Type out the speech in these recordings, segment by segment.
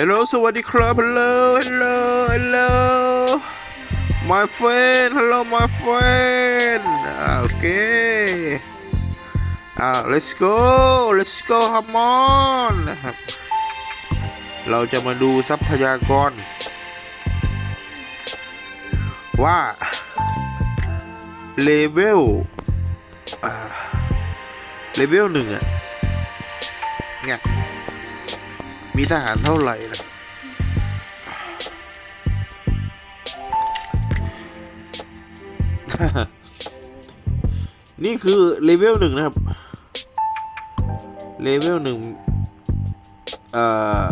ฮัลโหลสวัสดีครับ ฮัลโหล ฮัลโหล ฮัลโหล my friend ฮัลโหล my friend โอเคอ่า let's go let's go come on เราจะมาดูทรัพยากร ว่าเลเวลเลเวลหนึ่งอะเนี่ย มีทหารเท่าไหร่นะนี่คือเลเวลหนึ่งนะครับ เลเวลหนึ่งเอ่อ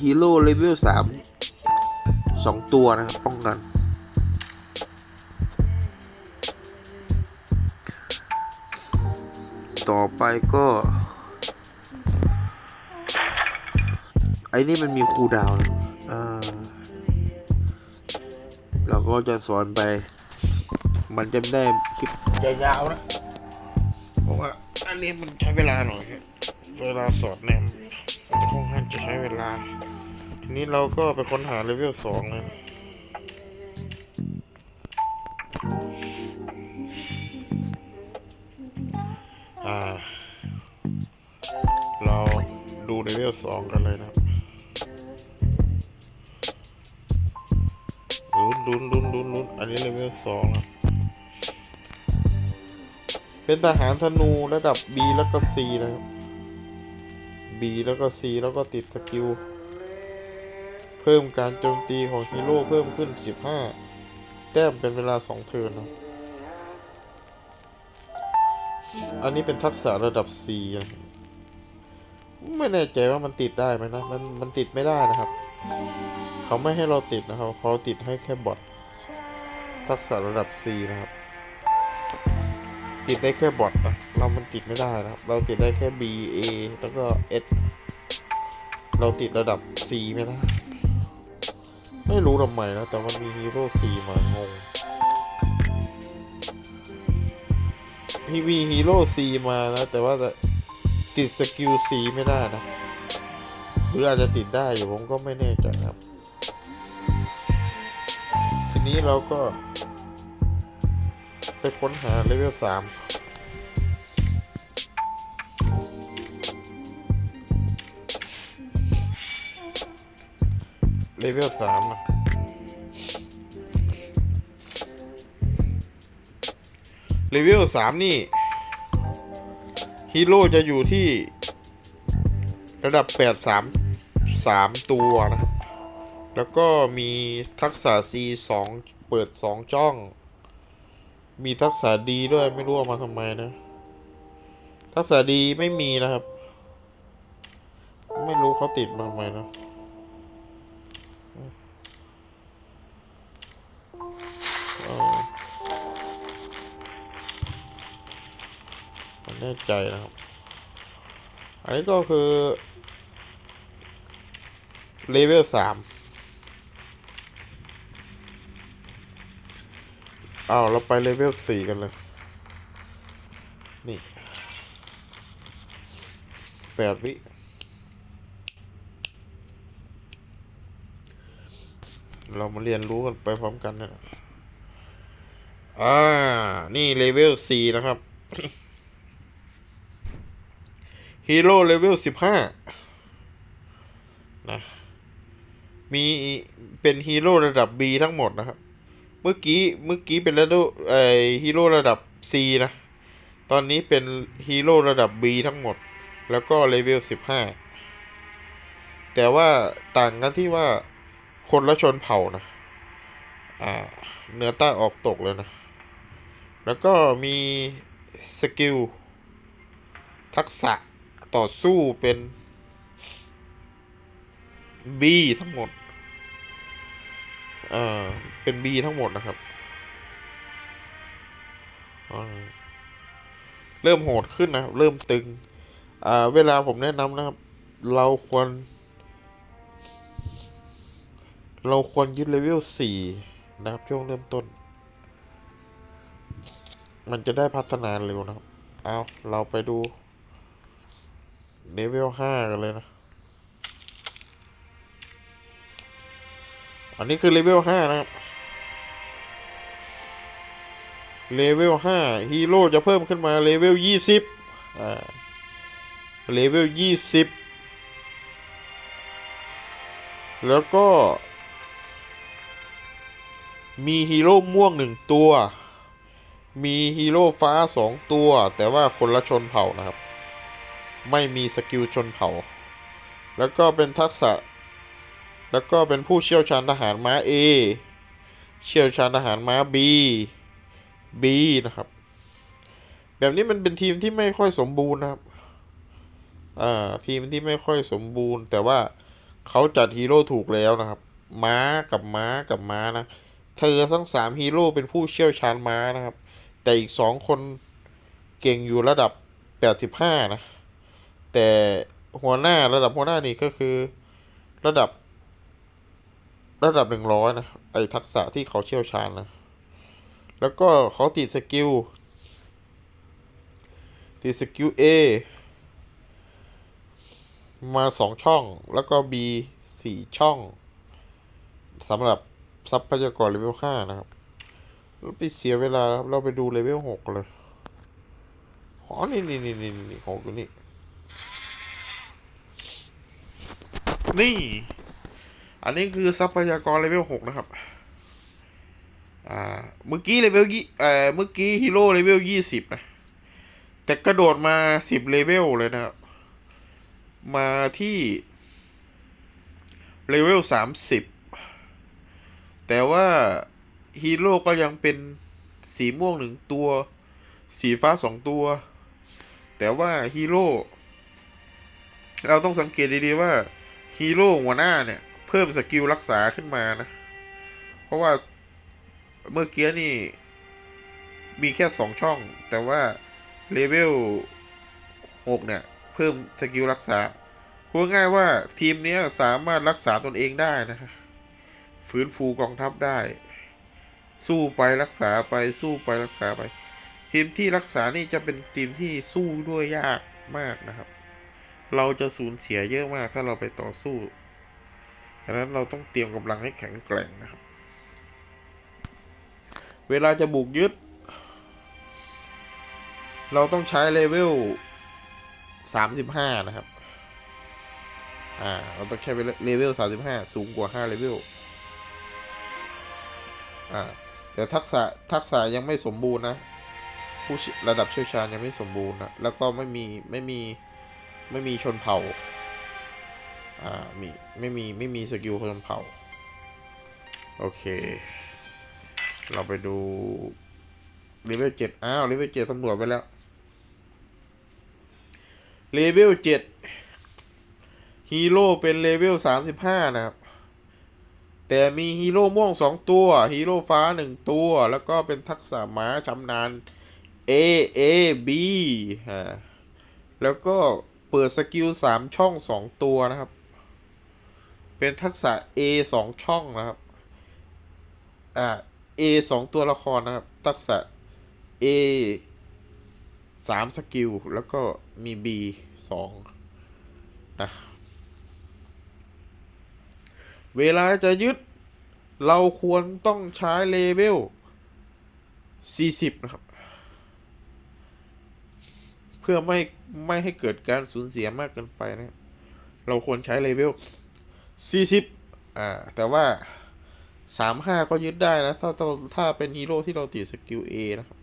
ฮีโร่เลเวลสามสองตัวนะครับป้องกัน ต่อไปก็ นี่มันมีคูดาวนะเราก็จะสอนไป มันจะได้คลิปยาวๆนะ เพราะว่าอันนี้มันใช้เวลาหน่อยเวลาสอนเนี่ยมันค่อนข้างจะใช้เวลา ทีนี้เราก็ไปค้นหาเลเวลสองเลยอ่าเราดูเลเวลสองกันเลยนะครับ ลเวลสองนะเป็นทหารธนูระดับ B แล้วก็ C นะครับ B แล้วก็ C แล้วก็ติดสกิล เพิ่มการโจมตีของฮีโร่เพิ่มขึ้น 15 แต้มเป็นเวลา 2 เทิร์นนะอันนี้เป็นทักษะระดับ C นะครับไม่แน่ใจว่ามันติดได้ไหมนะ มันมันติดไม่ได้นะครับ เขาไม่ให้เราติดนะครับ เขาติดให้แค่บอท ทักษะระดับ C นะครับ ติดได้แค่บอทนะเรามันติดไม่ได้นะครับ เราติดได้แค่ B A แล้วก็ S เราติดระดับ C ไม่ได้ ไม่รู้ทำไมนะแต่มันมีฮีโร่ C มางงมีมีฮีโร่ C มานะ แต่ว่าจะติดสกิล C ไม่ได้นะ หรืออาจจะติดได้อยู่ผมก็ไม่แน่ใจครับ นี้เราก็ ไปค้นหาเลเวลสามเลเวลสามนะเลเวลสามนี่ฮีโร่จะอยู่ที่ระดับแปดสามสามตัวนะ แล้วก็มีทักษะ C สองเปิดสองจ้อง มีทักษะดีด้วยไม่รู้เอามาทำไมนะ ทักษะดีไม่มีนะครับ ไม่รู้เขาติดมาทำไมนะไม่แน่ใจนะครับ อันนี้ก็คือเลเวลสาม เอาเราไปเลเวลสี่กันเลย นี่แปดวิเรามาเรียนรู้กันไปพร้อมกันนะอ่า นี่เลเวลสี่นะครับฮีโร่เลเวลสิบห้านะ มีเป็นฮีโร่ระดับ B ทั้งหมดนะครับ มื่อกี้เมื่อกี้เป็นระดับไอฮีโร่ระดับ C นะ ตอนนี้เป็นฮีโร่ระดับ B ทั้งหมด แล้วก็เลเวล 15 แต่ว่าต่างกันที่ว่าคนละชนเผ่านะ อ่าเนื้อใต้ออกตกเลยนะ แล้วก็มีสกิล ทักษะต่อสู้เป็น B ทั้งหมด อ่าเป็น B ทั้งหมดนะครับเริ่มโหดขึ้นนะครับ เริ่มตึงอ่าเวลาผมแนะนำนะครับ เราควร เราควรยึดเลเวลสี่นะครับช่วงเริ่มต้น มันจะได้พัฒนาเร็วนะครับ เอาเราไปดูเลเวลห้ากันเลยนะ อันนี้คือเลเวลห้านะครับเลเวลห้าฮีโร่จะเพิ่มขึ้นมาเลเวลยี่สิบอ่าเลเวลยี่สิบแล้วก็มีฮีโร่ม่วงหนึ่งตัว มีฮีโร่ฟ้าสองตัว แต่ว่าคนละชนเผ่านะครับ ไม่มีสกิลชนเผ่า แล้วก็เป็นทักษะ แล้วก็เป็นผู้เชี่ยวชาญทหารม้า A เชี่ยวชาญทหารม้า B B นะครับ แบบนี้มันเป็นทีมที่ไม่ค่อยสมบูรณ์นะครับ อ่า ทีมที่ไม่ค่อยสมบูรณ์ แต่ว่าเขาจัดฮีโร่ถูกแล้วนะครับ ม้ากับม้ากับม้านะ เธอทั้งสามฮีโร่เป็นผู้เชี่ยวชาญม้านะครับ แต่อีกสองคนเก่งอยู่ระดับแปดสิบห้านะ แต่หัวหน้าระดับหัวหน้านี่ก็คือระดับ ระดับหนึ่งร้อยนะ ไอทักษะที่เขาเชี่ยวชาญนะ แล้วก็เขาติดสกิล ติดสกิล A มาสองช่อง แล้วก็ B สี่ช่องสำหรับทรัพยากรเลเวลห้านะครับเราไปเสียเวลาครับ เราไปดูเลเวลหกเลย อ๋อ นี่นี่นี่นี่นี่หกอยู่นี่ นี่ อันนี้คือทรัพยากรเลเวลหกนะครับ อ่า เมื่อกี้เลเวลยี่เอ่อเมื่อกี้ฮีโร่เลเวลยี่สิบนะ แต่กระโดดมาสิบเลเวลเลยนะครับ มาที่เลเวลสามสิบ แต่ว่าฮีโร่ก็ยังเป็นสีม่วงหนึ่งตัว สีฟ้าสองตัว แต่ว่าฮีโร่ เราต้องสังเกตดีๆว่าฮีโร่หัวหน้าเนี่ย เพิ่มสกิลรักษาขึ้นมานะ เพราะว่าเมื่อกี้นี่ มีแค่สองช่อง แต่ว่าเลเวลหกเนี่ย เพิ่มสกิลรักษาพูดง่ายว่าทีมเนี้ยสามารถรักษาตนเองได้นะฮะฟื้นฟูกองทัพได้ สู้ไปรักษาไปสู้ไปรักษาไป ทีมที่รักษานี่จะเป็นทีมที่สู้ด้วยยากมากนะครับ เราจะสูญเสียเยอะมากถ้าเราไปต่อสู้ ดังนั้นเราต้องเตรียมกำลังให้แข็งแกร่งนะครับ เวลาจะบุกยึด เราต้องใช้เลเวลสามสิบห้านะครับ อ่า เราต้องใช้เลเวลสามสิบห้าสูงกว่าห้าเลเวล อ่า แต่ทักษะทักษะยังไม่สมบูรณ์นะ ผู้ระดับเชี่ยวชาญยังไม่สมบูรณ์นะ แล้วก็ไม่มีไม่มีไม่มีชนเผ่า อ่ามีไม่มีไม่มีสกิลชนเผา โอเค เราไปดูเลเวลเจ็ดอ้าวเลเวลเจ็ดสำรวจไปแล้วเลเวลเจ็ดฮีโร่เป็นเลเวลสามสิบห้านะครับ แต่มีฮีโร่ม่วงสองตัวฮีโร่ฟ้าหนึ่งตัว แล้วก็เป็นทักษะม้าชำนาญ A A B ฮะแล้วก็เปิดสกิลสามช่องสองตัวนะครับ เป็นทักษะ A สองช่องนะครับ อ่า A สองตัวละครนะครับ ทักษะ A สามสกิล แล้วก็มี B สองนะเวลาจะยึดเราควรต้องใช้เลเวล 40 นะครับ เพื่อไม่ ไม่ให้เกิดการสูญเสียมากเกินไปนะ เราควรใช้เลเวล 40อ่า แต่ว่า35ก็ยึดได้นะ ถ้าถ้าเป็นฮีโร่ที่เราติดสกิล A นะครับ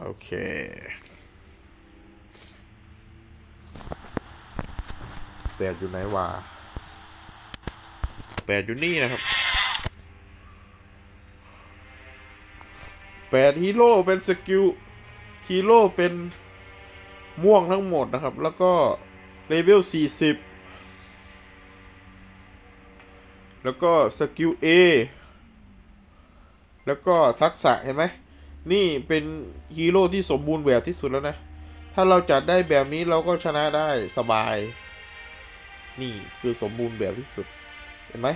โอเคแปดอยู่ไหนวะแปดอยู่นี่นะครับแปดฮีโร่เป็นสกิลฮีโร่เป็นม่วงทั้งหมดนะครับ แล้วก็เลเวลสี่สิบ แล้วก็สกิล A แล้วก็ทักษะเห็นไหม นี่เป็นฮีโร่ที่สมบูรณ์แบบที่สุดแล้วนะ ถ้าเราจัดได้แบบนี้เราก็ชนะได้สบาย นี่คือสมบูรณ์แบบที่สุด เห็นไหม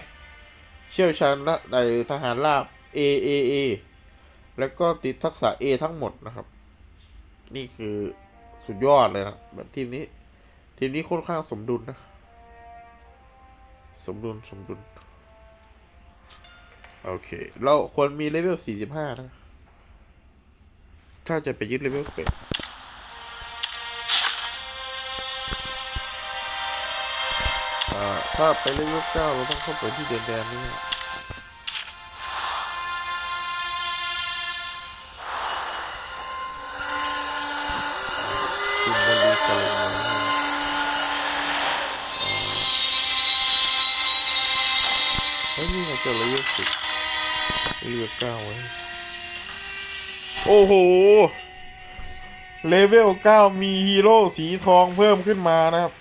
เชี่ยวชาญในทหารราบ A A A แล้วก็ติดทักษะ A ทั้งหมดนะครับ นี่คือสุดยอดเลยนะแบบทีมนี้ ทีมนี้ค่อนข้างสมดุลนะ สมดุล สมดุล โอเค เราควรมีเลเวล 45 นะ ถ้าจะไปยึดเลเวลเป็ดอ่าถ้าไปเลเวล 9 เราต้องเข้าไปที่แดนแดนนี้คุณบรรลุสลามนะ เฮ้ยนี่ไงเจอเลเวลสิบเลเวลเก้าไว้ โอ้โห เลเวลเก้ามีฮีโร่สีทองเพิ่มขึ้นมานะครับ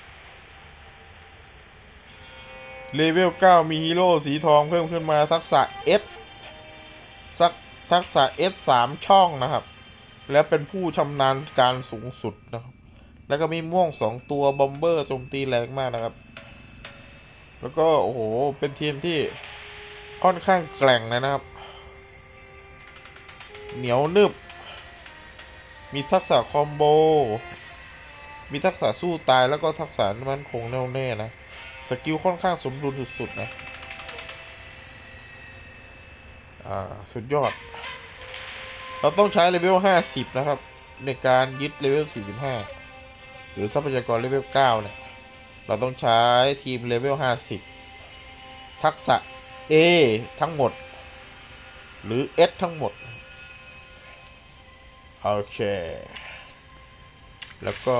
เลเวลเก้ามีฮีโร่สีทองเพิ่มขึ้นมาทักษะ S สักทักษะ S สามช่องนะครับ และเป็นผู้ชำนาญการสูงสุดนะครับ แล้วก็มีม่วงสองตัวบอมเบอร์โจมตีแรงมากนะครับ แล้วก็โอ้โห เป็นทีมที่ค่อนข้างแกร่งเลยนะครับ เหนียวนึบ มีทักษะคอมโบ มีทักษะสู้ตายแล้วก็ทักษะมันคงแน่วแน่นะ สกิลค่อนข้างสมดุลสุดๆนะ อ่า สุดยอด เราต้องใช้เลเวล 50 นะครับ ในการยึดเลเวล 45 หรือทรัพยากรเลเวล 9 เนี่ย เราต้องใช้ทีมเลเวล 50 ทักษะ A ทั้งหมด หรือ S ทั้งหมด โอเค แล้วก็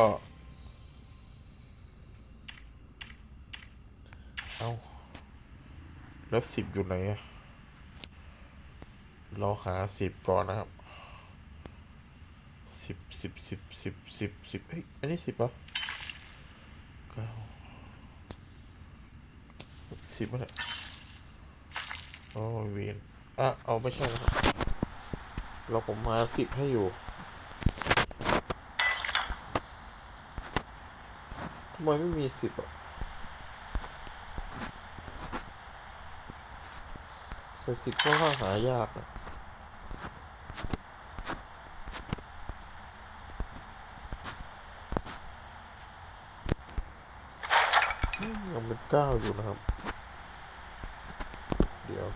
เอาแล้วสิบอยู่ไหนอะเราหาสิบก่อนนะครับสิบสิบสิบสิบสิบสิบเฮ้ย อันนี้สิบปะเก้าสิบปะเนี่ยโอ้ยเวียนอะ เอาไม่ใช่นะครับ เราผมมาสิบให้อยู่ทำไมไม่มีสิบอะแต่สิบก็ค่อนหายากนะยังเป็นเก้าอยู่นะครับ เดี๋ยว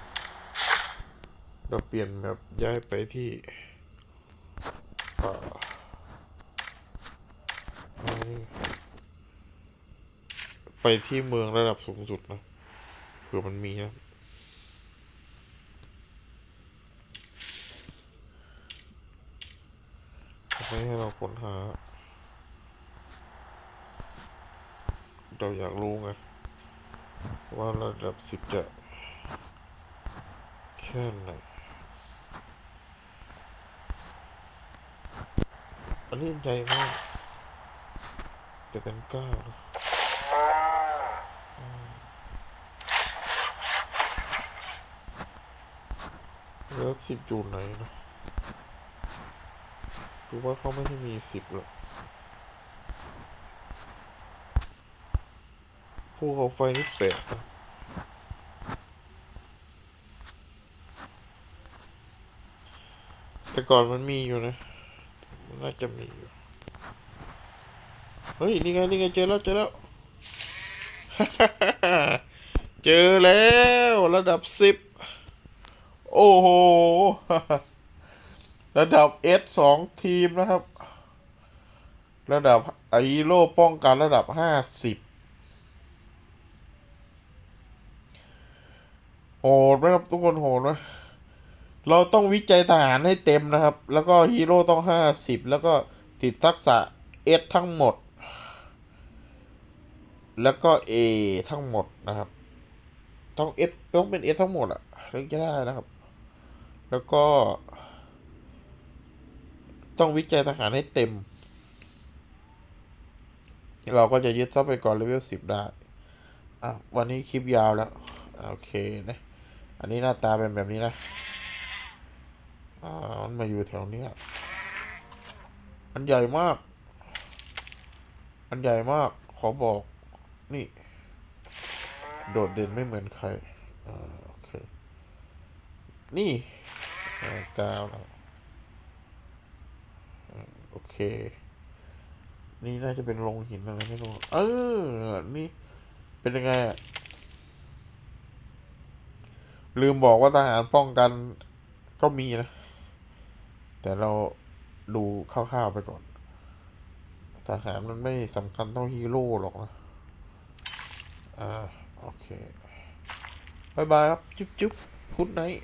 เราเปลี่ยนแบบย้ายไปที่ไปที่เมืองระดับสูงสุดนะเผื่อมันมีนะไม่ให้เราค้นหา เราอยากรู้ไงว่าระดับสิบจะแค่ไหน อันนี้ใหญ่มากจะเป็นเก้านะอืมแล้วสิบอยู่ไหนนะคือว่าเขาไม่ให้มีสิบหรอกภูเขาไฟนี่แปลกนะแต่ก่อนมันมีอยู่นะ น่าจะมีอยู่เฮ้ย นี่ไง นี่ไง เจอแล้ว เจอแล้ว เจอแล้วระดับสิบ โอ้โห ระดับ S สองทีมนะครับ ระดับไอโร่ป้องกันระดับห้าสิบโหดไหมครับ ทุกคนโหดไหม เราต้องวิจัยทหารให้เต็มนะครับ แล้วก็ฮีโร่ต้องห้าสิบแล้วก็ติดทักษะ S ทั้งหมด แล้วก็ A ทั้งหมดนะครับ ต้อง S ต้องเป็น S ทั้งหมดอะถึงจะได้นะครับ แล้วก็ ต้องวิจัยทหารให้เต็ม เราก็จะยึดทรัพยากรเลเวลสิบได้ อะ วันนี้คลิปยาวแล้ว โอเคนะ อันนี้หน้าตาเป็นแบบนี้นะ อ่ามันมาอยู่แถวเนี้ยมันใหญ่มาก มันใหญ่มาก ขอบอก นี่ โดดเด่นไม่เหมือนใคร อ่า โอเค นี่กาวแล้วโอเค นี่น่าจะเป็นโรงหินอะไรไม่รู้ เออ นี่ เป็นยังไงอะลืมบอกว่าทหารป้องกันก็มีนะ แต่เราดูคร่าวๆไปก่อน ทหารมันไม่สำคัญเท่าฮีโร่หรอกนะ อ่า โอเคบายบายครับ จุ๊บจุ๊บคุณไนท์